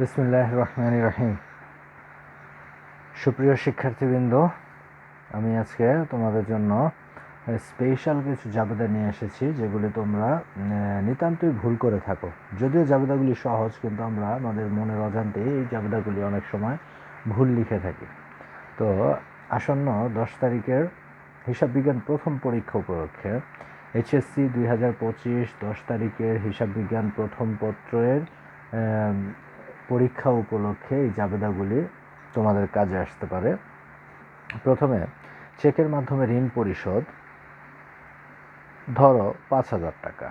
বিসমুল্লাহ রহমান রহিম সুপ্রিয় শিক্ষার্থীবৃন্দ, আমি আজকে তোমাদের জন্য স্পেশাল কিছু জাবেদা নিয়ে এসেছি, যেগুলি তোমরা নিতান্তই ভুল করে থাকো। যদিও জাবেদাগুলি সহজ, কিন্তু আমরা আমাদের মনের অজান্তেই এই জাবেদাগুলি অনেক সময় ভুল লিখে থাকি। তো আসন্ন দশ তারিখের হিসাব বিজ্ঞান প্রথম পরীক্ষা উপলক্ষে এইচএসসি দুই হাজার পঁচিশ দশ তারিখের হিসাব বিজ্ঞান প্রথম পত্রের পরীক্ষা উপলক্ষে এই জাবেদাগুলি তোমাদের কাজে আসতে পারে। প্রথমে, চেকের মাধ্যমে ঋণ পরিশোধ, ধরো পাঁচ হাজার টাকা।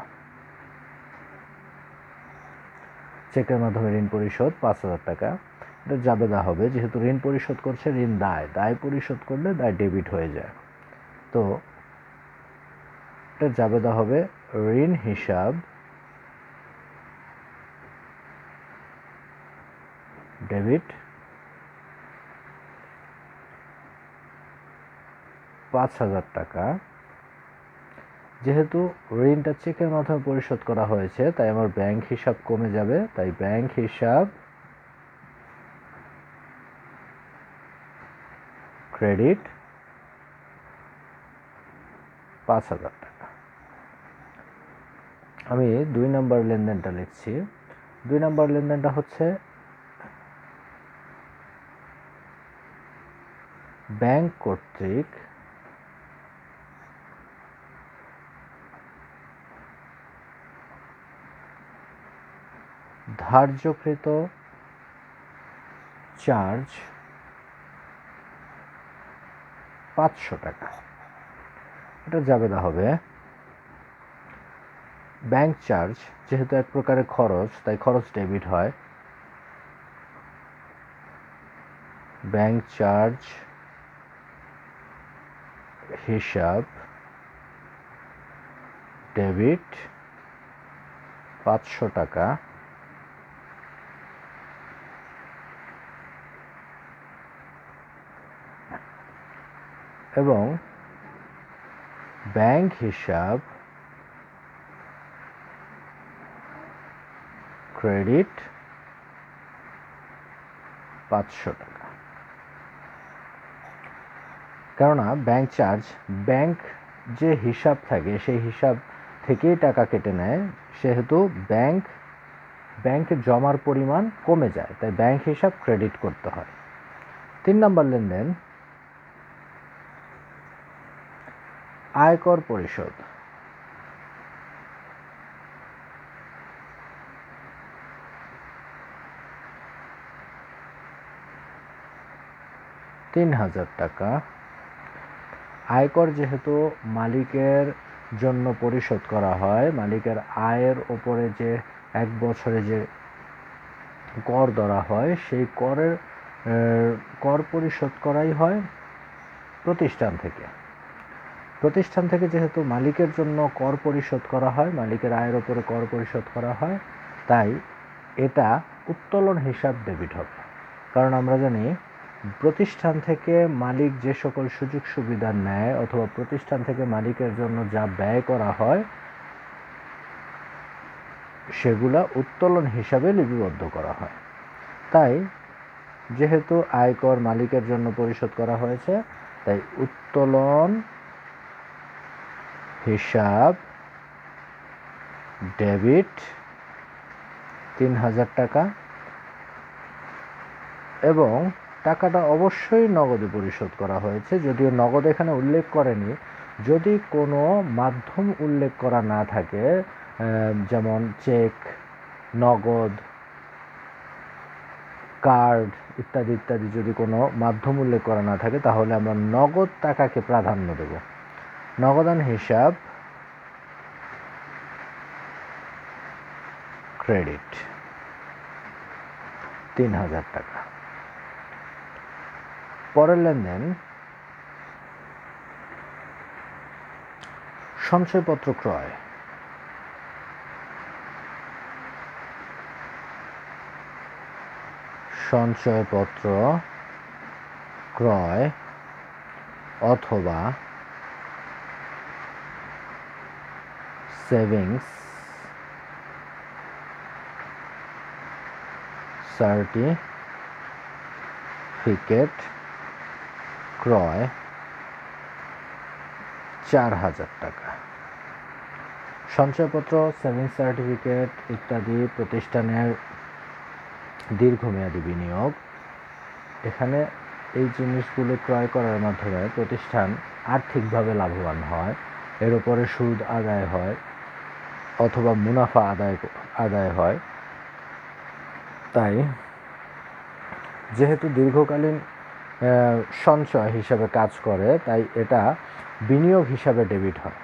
চেকের মাধ্যমে ঋণ পরিশোধ, পাঁচ হাজার টাকা। এটা জাবেদা হবে, যেহেতু ঋণ পরিশোধ করছে, ঋণ দায়। দায় পরিশোধ করলে দায় ডেবিট হয়ে যায়। তো, এটা জাবেদা হবে ঋণ হিসাব ডেবিট পাঁচ হাজার টাকা। যেহেতু ঋণটা চেকের মাধ্যমে পরিশোধ করা হয়েছে, তাই আমার ব্যাংক হিসাব কমে যাবে। তাই ব্যাংক হিসাব, ক্রেডিট, পাঁচ হাজার টাকা। আমি দুই নম্বর লেনদেনটা লিখছি। দুই নম্বর লেনদেনটা হচ্ছে ব্যাংক কর্তৃক ধার্যকৃত চার্জ পাঁচশো টাকা। এটা জাবেদা হবে। ব্যাংক চার্জ যেহেতু এক প্রকারের খরচ, তাই খরচ ডেবিট হয়। ব্যাংক চার্জ হিসাব ডেবিট পাঁচশো টাকা। এবং ব্যাংক হিসাব ক্রেডিট পাঁচশো টাকা। কেননা ব্যাংক চার্জ ব্যাংক যে হিসাব থাকে, সেই হিসাব থেকেই টাকা কেটে নেয়, সেহেতু ব্যাংক ব্যাংকে জমার পরিমাণ কমে যায়, তাই ব্যাংক হিসাব ক্রেডিট করতে হয়। তিন নম্বর লেনদেন, আয়কর পরিশোধ। তিন হাজার টাকা। আয়কর যেহেতু মালিকের জন্য পরিশোধ করা হয়, মালিকের আয়ের ওপরে যে এক বছরে যে কর ধরা হয়, সেই করের কর পরিশোধ করাই হয় প্রতিষ্ঠান থেকে। প্রতিষ্ঠান থেকে যেহেতু মালিকের জন্য কর পরিশোধ করা হয়, মালিকের আয়ের ওপরে কর পরিশোধ করা হয়, তাই এটা উত্তোলন হিসাব ডেবিট হবে। কারণ আমরা জানি প্রতিষ্ঠান থেকে মালিক যে সকল সুযোগ সুবিধা নেয় অথবা প্রতিষ্ঠান থেকে মালিকের জন্য যা ব্যয় করা হয়, সেগুলা উত্তোলন হিসাবে লিপিবদ্ধ করা হয়। তাই, যেহেতু আয়কর মালিকের জন্য পরিশোধ করা হয়েছে, তাই উত্তোলন হিসাব ডেবিট তিন হাজার টাকা এবং টাকাটা অবশ্যই নগদে পরিশোধ করা হয়েছে। যদিও নগদ এখানে উল্লেখ করেনি। যদি কোনো মাধ্যম উল্লেখ করা না থাকে যেমন চেক, নগদ, কার্ড ইত্যাদি ইত্যাদি যদি কোনো মাধ্যম উল্লেখ করা না থাকে, তাহলে আমরা নগদ টাকাকে প্রাধান্য দেব। নগদান হিসাব, ক্রেডিট, তিন হাজার টাকা। পরের লেনদেন সঞ্চয়পত্র ক্রয়। সঞ্চয়পত্র ক্রয় অথবা সেভিংস সার্টিফিকেট ক্রয় চার হাজার টাকা। সঞ্চয়পত্র সেভিংস সার্টিফিকেট ইত্যাদি প্রতিষ্ঠানের দীর্ঘমেয়াদী বিনিয়োগ। এখানে এই জিনিসগুলো ক্রয় করার মাধ্যমে প্রতিষ্ঠান আর্থিকভাবে লাভবান হয়, এর উপরে সুদ আদায় হয় অথবা মুনাফা আদায় আদায় হয়। তাই যেহেতু দীর্ঘকালীন সঞ্চয় হিসাবে কাজ করে, তাই এটা বিনিয়োগ হিসাবে ডেবিট হয়।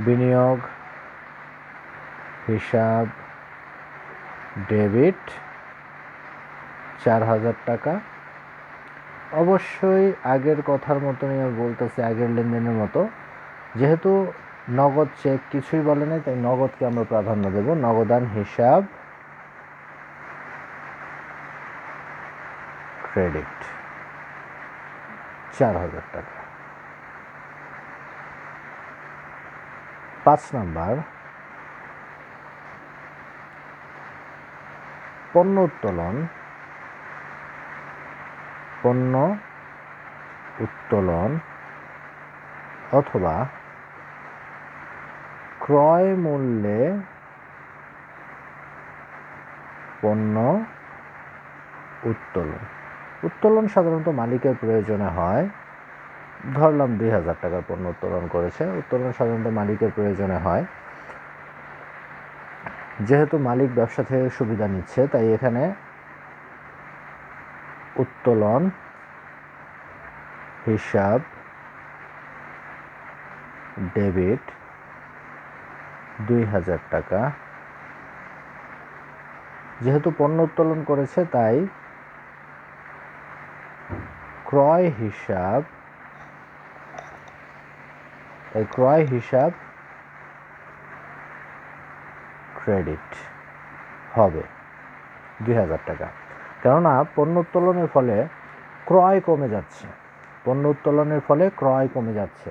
বিনিয়োগ হিসাব ডেবিট চার হাজার টাকা। অবশ্যই আগের কথার মতনই আমি বলতেছি, আগের লেনদেনের মতো। যেহেতু নগদ চেক কিছুই বলে নাই, তাই নগদকে আমরা প্রাধান্য দেব। নগদান হিসাব ক্রেডিট। চার হাজার টাকা। পাঁচ নাম্বার, পণ্য উত্তোলন। পণ্য উত্তোলন অথবা ক্রয় মূল্যে পণ্য উত্তোলন। উত্তোলন সাধারণত মালিকের প্রয়োজনে হয়। ধরলাম দুই হাজার টাকার পণ্য উত্তোলন করেছে, উত্তোলন সাধারণত মালিকের প্রয়োজনে হয়। যেহেতু মালিক ব্যবসা থেকে সুবিধা নিচ্ছে, তাই এখানে উত্তোলন হিসাব, ডেবিট দুই হাজার টাকা। যেহেতু পণ্য উত্তোলন করেছে, তাই ক্রয় হিসাব, এই ক্রয় হিসাব ক্রেডিট হবে দুই হাজার টাকা। কেননা পণ্য উত্তোলনের ফলে ক্রয় কমে যাচ্ছে। পণ্য উত্তোলনের ফলে ক্রয় কমে যাচ্ছে।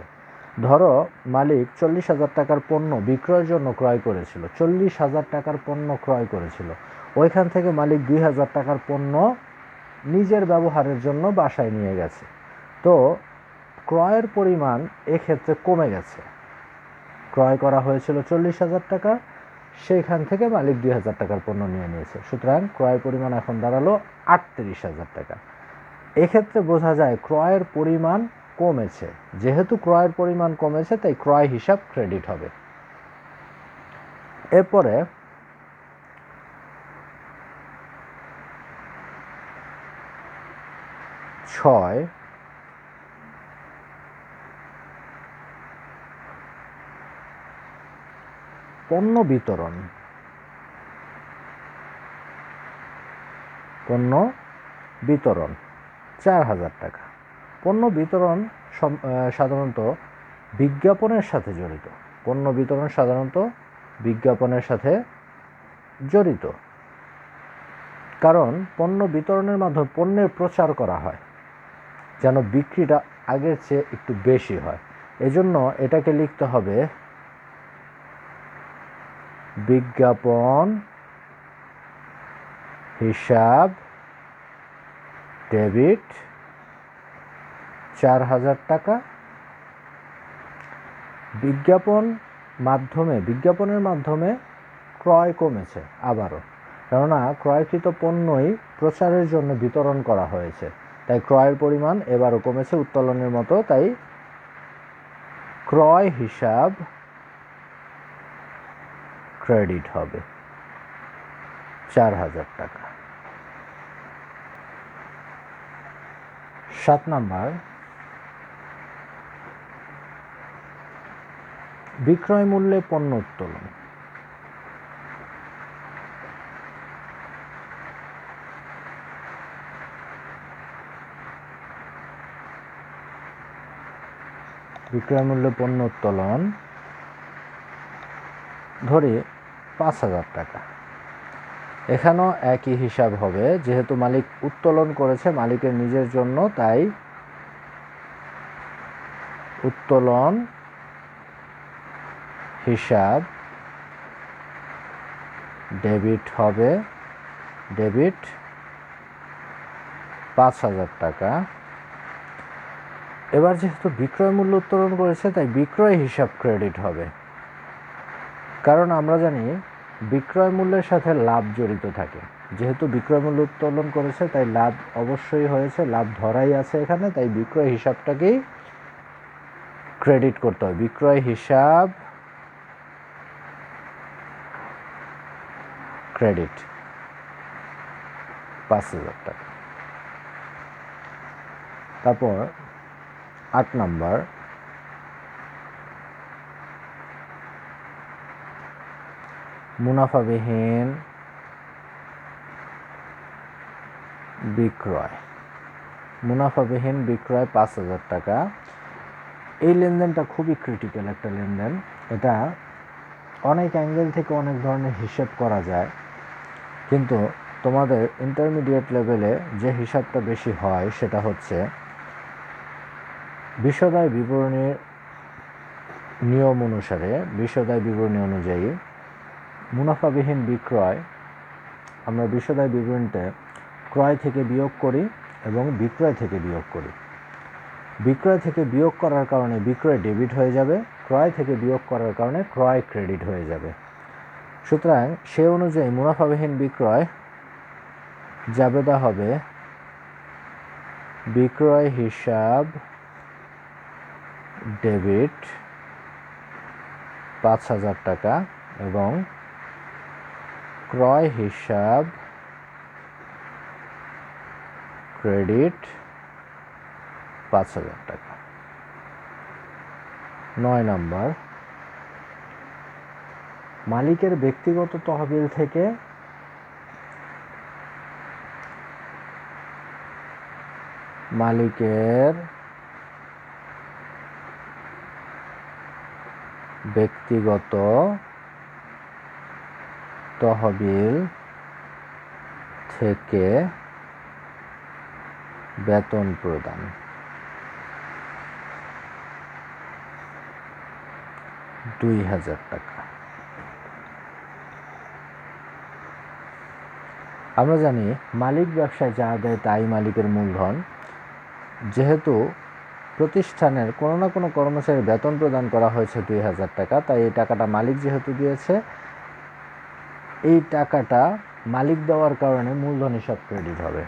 ধরো মালিক চল্লিশ হাজার টাকার পণ্য বিক্রয়ের জন্য ক্রয় করেছিল, চল্লিশ হাজার টাকার পণ্য ক্রয় করেছিল। ওইখান থেকে মালিক দুই হাজার টাকার পণ্য নিজের ব্যবহারের জন্য বাসায় নিয়ে গেছে। তো ক্রয়ের পরিমাণ এক্ষেত্রে কমে গেছে। ক্রয় করা হয়েছিল চল্লিশ হাজার টাকা, সেইখান থেকে মালিক দুই হাজার টাকার পণ্য নিয়ে নিয়েছে। সুতরাং ক্রয়ের পরিমাণ এখন দাঁড়াল আটত্রিশ হাজার টাকা। এক্ষেত্রে বোঝা যায় ক্রয়ের পরিমাণ কমেছে। যেহেতু ক্রয়ের পরিমাণ কমেছে, তাই ক্রয় হিসাব ক্রেডিট হবে। এরপরে ছয় পণ্য বিতরণ পণ্য বিতরণ, চার হাজার টাকা। পণ্য বিতরণ সাধারণত বিজ্ঞাপনের সাথে জড়িত। পণ্য বিতরণ সাধারণত বিজ্ঞাপনের সাথে জড়িত। কারণ পণ্য বিতরণের মাধ্যমে পণ্যের প্রচার করা হয়। যেন বিক্রিটা আগের চেয়ে একটু বেশি হয়। এজন্য এটাকে লিখতে হবে বিজ্ঞাপন হিসাব ডেবিট চার হাজার টাকা। বিজ্ঞাপন মাধ্যমে, বিজ্ঞাপনের মাধ্যমে ক্রয় কমেছে আবারও। কেননা ক্রয়কৃত পণ্যই প্রচারের জন্য বিতরণ করা হয়েছে। তাই ক্রয়ের পরিমাণ এবারও কমেছে উত্তোলনের মতো, তাই ক্রয় হিসাব ক্রেডিট হবে চার হাজার টাকা। সাত নাম্বার, বিক্রয় মূল্যে পণ্য উত্তোলন। বিক্রয় মূল্যে পণ্য উত্তোলন ধরি পাঁচ হাজার টাকা। এখানেও একই হিসাব হবে, যেহেতু মালিক উত্তোলন করেছে, মালিকের নিজের জন্য, তাই উত্তোলন হিসাব ডেবিট হবে, ডেবিট পাঁচ হাজার টাকা। এবার যেহেতু বিক্রয় মূল্য উত্তোলন করেছে, তাই বিক্রয় হিসাব ক্রেডিট হবে। কারণ আমরা জানি বিক্রয় মূল্যের সাথে লাভ জড়িত থাকে। যেহেতু বিক্রয় মূল্য উত্তোলন করেছে, তাই লাভ অবশ্যই হয়েছে, লাভ ধরাই আছে এখানে, তাই বিক্রয় হিসাবটাকেই ক্রেডিট করতে হবে। বিক্রয় হিসাব ক্রেডিট পাঁচ হাজার টাকা। তারপর আট নাম্বার। মুনাফাবিহীন বিক্রয়। মুনাফাবিহীন বিক্রয় পাঁচ হাজার টাকা। এই লেনদেনটা খুবই ক্রিটিক্যাল একটা লেনদেন। এটা অনেক অ্যাঙ্গেল থেকে অনেক ধরনের হিসেব করা যায়। কিন্তু তোমাদের ইন্টারমিডিয়েট লেভেলে যে হিসাবটা বেশি হয় সেটা হচ্ছে বিশদায় বিবরণীর নিয়ম অনুসারে বিশদায় বিবরণী অনুযায়ী মুনাফাবিহীন বিক্রয়, আমরা বিশদায় বিবরণীতে ক্রয় থেকে বিয়োগ করি এবং বিক্রয় থেকে বিয়োগ করি। বিক্রয় থেকে বিয়োগ করার কারণে বিক্রয় ডেবিট হয়ে যাবে, ক্রয় থেকে বিয়োগ করার কারণে ক্রয় ক্রেডিট হয়ে যাবে। সুতরাং সে অনুযায়ী মুনাফাবিহীন বিক্রয় জাবেদা হবে বিক্রয় হিসাব ডেবিট পাঁচ হাজার টাকা এবং ক্রয় হিসাব, ক্রেডিট পাঁচ হাজার টাকা। নয় নম্বর, মালিকের ব্যক্তিগত তহবিল থেকে মালিকের ব্যক্তিগত তহবিল থেকে বেতন প্রদান। দুই হাজার টাকা। আমরা জানি মালিক ব্যবসায় যা দেয় তাই মালিকের মূলধন। যেহেতু প্রতিষ্ঠানের কোনো না কোনো কর্মচারীর বেতন প্রদান করা হয়েছে দুই হাজার টাকা, তাই এই টাকাটা মালিক যেহেতু দিয়েছে, এই টাকাটা মালিক দেওয়ার কারণে মূলধন হিসাব ক্রেডিট হবে।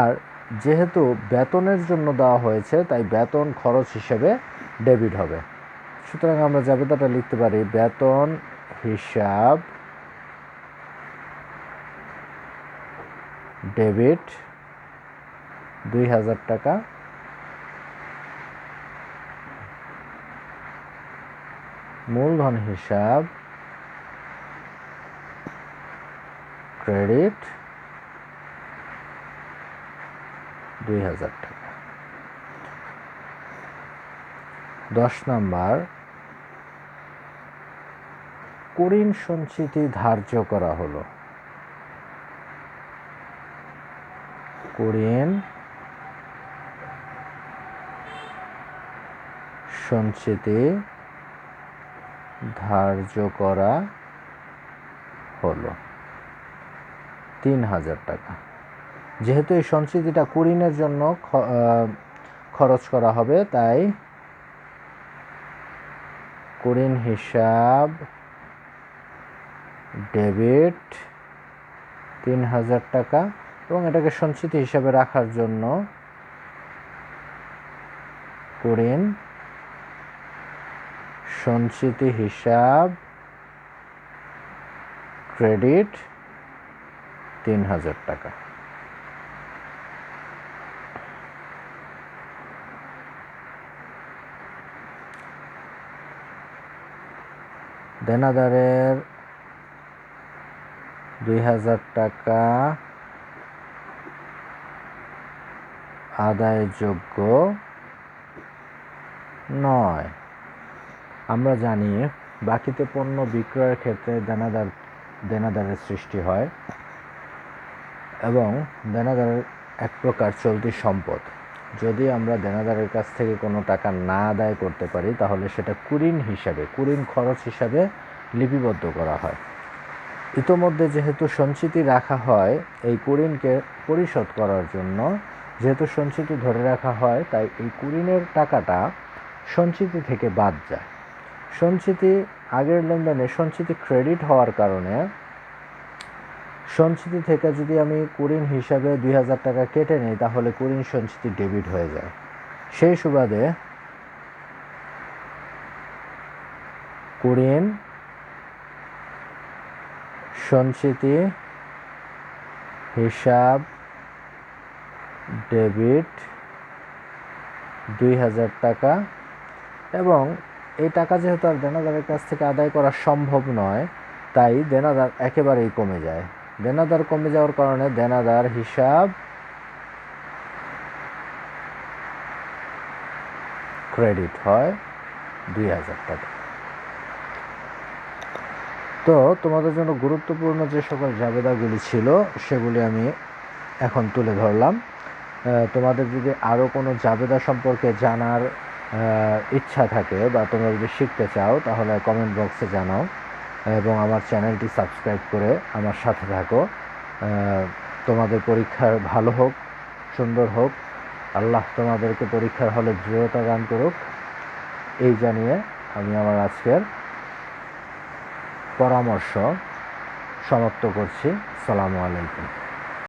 আর যেহেতু বেতনের জন্য দেওয়া হয়েছে, তাই বেতন খরচ হিসেবে ডেবিট হবে। সুতরাং আমরা জাবেদাটা লিখতে পারি, বেতন হিসাব ডেবিট দুই হাজার টাকা মূলধন হিসাব ক্রেডিট দুই হাজার টাকা। দশ নাম্বার কুড়িন সঞ্চিতি ধার্য করা হলো। কুড়িন সঞ্চিতি ধার্য করা হলো। তিন হাজার টাকা। যেহেতু এই সঞ্চিতিটা কুড়িনের জন্য খরচ করা হবে, তাই কুড়িন হিসাব, ডেবিট, তিন হাজার টাকা এবং এটাকে সঞ্চিতি হিসাবে রাখার জন্য কুড়িন সঞ্চিতি হিসাব ক্রেডিট তিন হাজার টাকা। দেনাদারের দুই হাজার টাকা আদায়যোগ্য নয়। আমরা জানি বাকিতে পণ্য বিক্রয়ের ক্ষেত্রে দেনাদার, দেনাদারের সৃষ্টি হয় এবং দেনাদারের এক প্রকার চলতি সম্পদ। যদি আমরা দেনাদারের কাছ থেকে কোনো টাকা না আদায় করতে পারি, তাহলে সেটা কুরিন হিসাবে, কুরিন খরচ হিসাবে লিপিবদ্ধ করা হয়। ইতোমধ্যে যেহেতু সঞ্চিতি রাখা হয়, এই কুড়িনকে পরিশোধ করার জন্য যেহেতু সঞ্চিতি ধরে রাখা হয়, তাই এই কুড়িনের টাকাটা সঞ্চিতি থেকে বাদ যায়। সঞ্চিতি আগের লেনদেনে সঞ্চিতি ক্রেডিট হওয়ার কারণে সঞ্চিতি থেকে যদি আমি কুড়িন হিসাবে দুই হাজার টাকা কেটে নিই, তাহলে কুড়িন সঞ্চিতি ডেবিট হয়ে যায়। সেই সুবাদে কুড়িন সঞ্চিতি হিসাব ডেবিট দুই হাজার টাকা এবং এই টাকা যেহেতু আর দেনাদারের কাছ থেকে আদায় করা সম্ভব নয়, তাই দেনাদার একেবারেই কমে যায়। দেনাদার কমে যাওয়ার কারণে দেনাদার হিসাব ক্রেডিট হয় দুই হাজার টাকা। তো তোমাদের জন্য গুরুত্বপূর্ণ যে সকল জাবেদাগুলি ছিল, সেগুলি আমি এখন তুলে ধরলাম। তোমাদের যদি আরও কোনো জাবেদা সম্পর্কে জানার ইচ্ছা থাকে বা তোমরা যদি শিখতে চাও, তাহলে কমেন্ট বক্সে জানাও এবং আমার চ্যানেলটি সাবস্ক্রাইব করে আমার সাথে থাকো। তোমাদের পরীক্ষার ভালো হোক, সুন্দর হোক, আল্লাহ তোমাদেরকে পরীক্ষার হলে দৃঢ়তা দান করুক। এই জানিয়ে আমি আমার আজকের পরামর্শ সমাপ্ত করছি। সালামু আলাইকুম।